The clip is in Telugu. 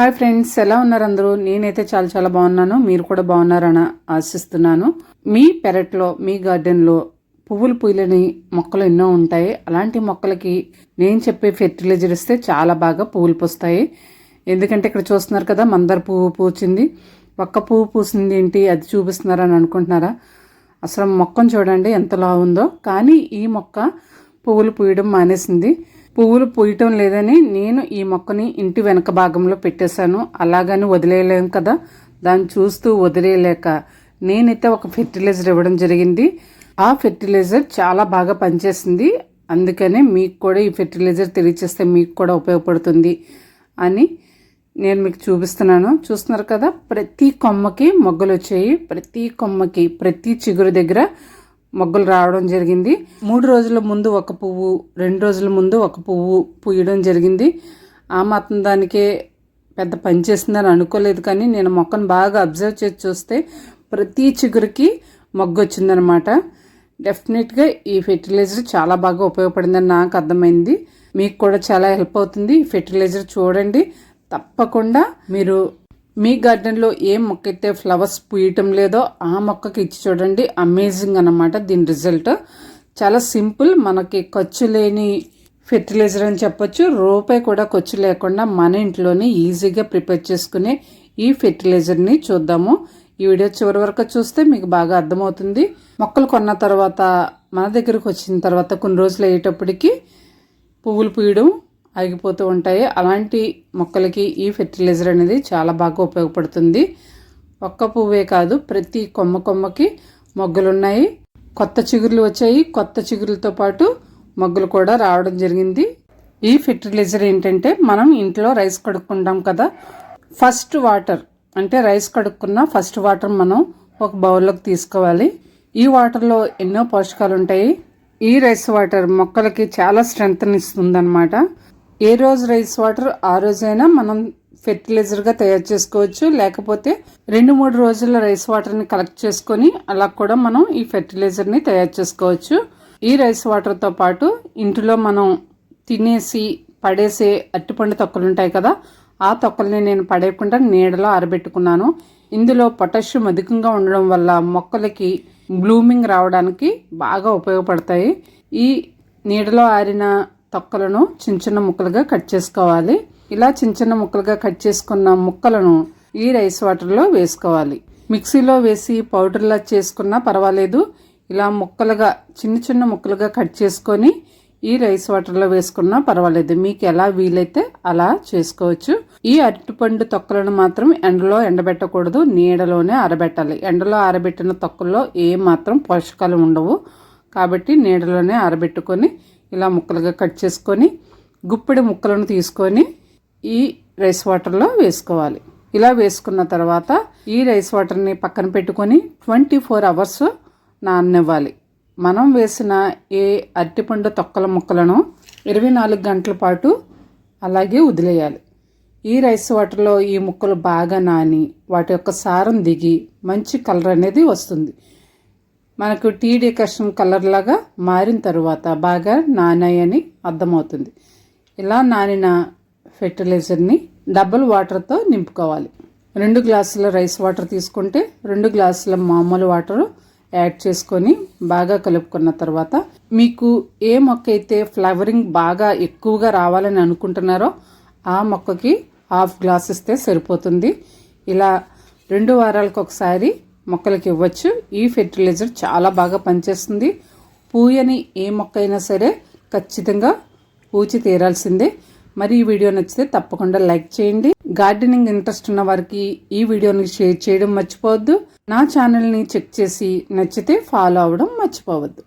హాయ్ ఫ్రెండ్స్ ఎలా ఉన్నారు అందరూ? నేనైతే చాలా చాలా బాగున్నాను. మీరు కూడా బాగున్నారని ఆశిస్తున్నాను. మీ పెరట్లో మీ గార్డెన్లో పువ్వులు పూయలేని మొక్కలు ఎన్నో ఉంటాయి. అలాంటి మొక్కలకి నేను చెప్పే ఫెర్టిలైజర్ ఇస్తే చాలా బాగా పువ్వులు పూస్తాయి. ఎందుకంటే ఇక్కడ చూస్తున్నారు కదా మందార పువ్వు పూచింది. ఒక్క పువ్వు పూసింది ఏంటి? అది చూపిస్తున్నారని అనుకుంటున్నారా? అసలు మొక్కను చూడండి ఎంతలా ఉందో కానీ ఈ మొక్క పువ్వులు పూయడం మానేసింది. పువ్వులు పూయటం లేదని నేను ఈ మొక్కని ఇంటి వెనక భాగంలో పెట్టేశాను. అలాగని వదిలేయలేము కదా? దాన్ని చూస్తూ వదిలేయలేక నేనైతే ఒక ఫెర్టిలైజర్ ఇవ్వడం జరిగింది. ఆ ఫెర్టిలైజర్ చాలా బాగా పనిచేసింది. అందుకనే మీకు కూడా ఈ ఫెర్టిలైజర్ తెలియచేస్తే మీకు కూడా ఉపయోగపడుతుంది అని నేను మీకు చూపిస్తున్నాను. చూస్తున్నారు కదా? ప్రతి కొమ్మకి మొగ్గలు వచ్చాయి. ప్రతి కొమ్మకి ప్రతి చిగురు దగ్గర మొగ్గలు రావడం జరిగింది. మూడు రోజుల ముందు ఒక పువ్వు రెండు రోజుల ముందు ఒక పువ్వు పూయడం జరిగింది. ఆ మాత్రం దానికే పెద్ద పని చేసిందని అనుకోలేదు కానీ నేను మొక్కను బాగా అబ్జర్వ్ చేసి చూస్తే ప్రతి చిగురికి మొగ్గు వచ్చిందనమాట డెఫినెట్గా ఈ ఫెర్టిలైజర్ చాలా బాగా ఉపయోగపడిందని నాకు అర్థమైంది. మీకు కూడా చాలా హెల్ప్ అవుతుంది. ఈ ఫెర్టిలైజర్ చూడండి. తప్పకుండా మీరు మీ గార్డెన్లో ఏ మొక్క అయితే ఫ్లవర్స్ పూయటం లేదో ఆ మొక్కకి ఇచ్చి చూడండి. అమేజింగ్ అనమాట దీని రిజల్ట్. చాలా సింపుల్. మనకి ఖర్చు లేని ఫెర్టిలైజర్ అని చెప్పొచ్చు. రూపాయి కూడా ఖర్చు లేకుండా మన ఇంట్లోనే ఈజీగా ప్రిపేర్ చేసుకునే ఈ ఫెర్టిలైజర్ని చూద్దాము. ఈ వీడియో చివరి వరకు చూస్తే మీకు బాగా అర్థమవుతుంది. మొక్కలు కొన్న తర్వాత మన దగ్గరకు వచ్చిన తర్వాత కొన్ని రోజులు అయ్యేటప్పటికి పువ్వులు పూయడం ఆగిపోతూ ఉంటాయి. అలాంటి మొక్కలకి ఈ ఫెర్టిలైజర్ అనేది చాలా బాగా ఉపయోగపడుతుంది. ఒక్క పువ్వే కాదు ప్రతి కొమ్మ కొమ్మకి మొగ్గలున్నాయి. కొత్త చిగురులు వచ్చాయి. కొత్త చిగురులతో పాటు మొగ్గలు కూడా రావడం జరిగింది. ఈ ఫెర్టిలైజర్ ఏంటంటే మనం ఇంట్లో రైస్ కడుక్కుంటాం కదా. ఫస్ట్ వాటర్ అంటే రైస్ కడుక్కున్న ఫస్ట్ వాటర్ మనం ఒక బౌల్లోకి తీసుకోవాలి. ఈ వాటర్లో ఎన్నో పోషకాలు ఉంటాయి ఈ రైస్ వాటర్ మొక్కలకి చాలా స్ట్రెంగ్త్ని ఇస్తుంది అనమాట ఏ రోజు రైస్ వాటర్ ఆ రోజైనా మనం ఫెర్టిలైజర్గా తయారు చేసుకోవచ్చు. లేకపోతే రెండు మూడు రోజుల రైస్ వాటర్ని కలెక్ట్ చేసుకొని అలా కూడా మనం ఈ ఫెర్టిలైజర్ని తయారు చేసుకోవచ్చు. ఈ రైస్ వాటర్తో పాటు ఇంటిలో మనం తినేసి పడేసే అట్టిపండు తొక్కలు ఉంటాయి కదా ఆ తొక్కల్ని నేను పడేయకుండా నీడలో ఆరబెట్టుకున్నాను. ఇందులో పొటాషియం అధికంగా ఉండడం వల్ల మొక్కలకి బ్లూమింగ్ రావడానికి బాగా ఉపయోగపడతాయి. ఈ నీడలో ఆరిన తొక్కలను చిన్న చిన్న ముక్కలుగా కట్ చేసుకోవాలి. ఇలా చిన్న చిన్న ముక్కలుగా కట్ చేసుకున్న ముక్కలను ఈ రైస్ వాటర్లో వేసుకోవాలి. మిక్సీలో వేసి పౌడర్లా చేసుకున్నా పర్వాలేదు. ఇలా ముక్కలుగా చిన్న చిన్న ముక్కలుగా కట్ చేసుకొని ఈ రైస్ వాటర్లో వేసుకున్నా పర్వాలేదు. మీకు ఎలా వీలైతే అలా చేసుకోవచ్చు. ఈ అరటిపండు తొక్కలను మాత్రం ఎండలో ఎండబెట్టకూడదు. నీడలోనే ఆరబెట్టాలి. ఎండలో ఆరబెట్టిన తొక్కల్లో ఏ మాత్రం పోషకాలు ఉండవు. కాబట్టి నీడలోనే ఆరబెట్టుకొని ఇలా ముక్కలుగా కట్ చేసుకొని గుప్పిడి ముక్కలను తీసుకొని ఈ రైస్ వాటర్లో వేసుకోవాలి. ఇలా వేసుకున్న తర్వాత ఈ రైస్ వాటర్ని పక్కన పెట్టుకొని ట్వంటీ ఫోర్ అవర్స్ నాననివ్వాలి. మనం వేసిన ఏ అరటిపండు తొక్కల ముక్కలను ఇరవై నాలుగు గంటల పాటు అలాగే వదిలేయాలి. ఈ రైస్ వాటర్లో ఈ ముక్కలు బాగా నాని వాటి యొక్క సారం దిగి మంచి కలర్ అనేది వస్తుంది. మనకు టీ డెకరేషన్ కలర్ లాగా మారిన తర్వాత బాగా నానాయని అర్థమవుతుంది. ఇలా నానిన ఫెర్టిలైజర్ని డబుల్ వాటర్తో నింపుకోవాలి. రెండు గ్లాసుల రైస్ వాటర్ తీసుకుంటే రెండు గ్లాసుల మామూలు వాటరు యాడ్ చేసుకొని బాగా కలుపుకున్న తర్వాత మీకు ఏ మొక్క అయితే ఫ్లవరింగ్ బాగా ఎక్కువగా రావాలని అనుకుంటున్నారో ఆ మొక్కకి హాఫ్ గ్లాస్ ఇస్తే సరిపోతుంది. ఇలా రెండు వారాలకు ఒకసారి మొక్కలకి ఇవ్వచ్చు. ఈ ఫెర్టిలైజర్ చాలా బాగా పనిచేస్తుంది. పూయని ఏ మొక్క అయినా సరే ఖచ్చితంగా పూచి తీరాల్సిందే. మరి ఈ వీడియో నచ్చితే తప్పకుండా లైక్ చేయండి. గార్డెనింగ్ ఇంట్రెస్ట్ ఉన్న వారికి ఈ వీడియోని షేర్ చేయడం మర్చిపోవద్దు. నా ఛానల్ని చెక్ చేసి నచ్చితే ఫాలో అవ్వడం మర్చిపోవద్దు.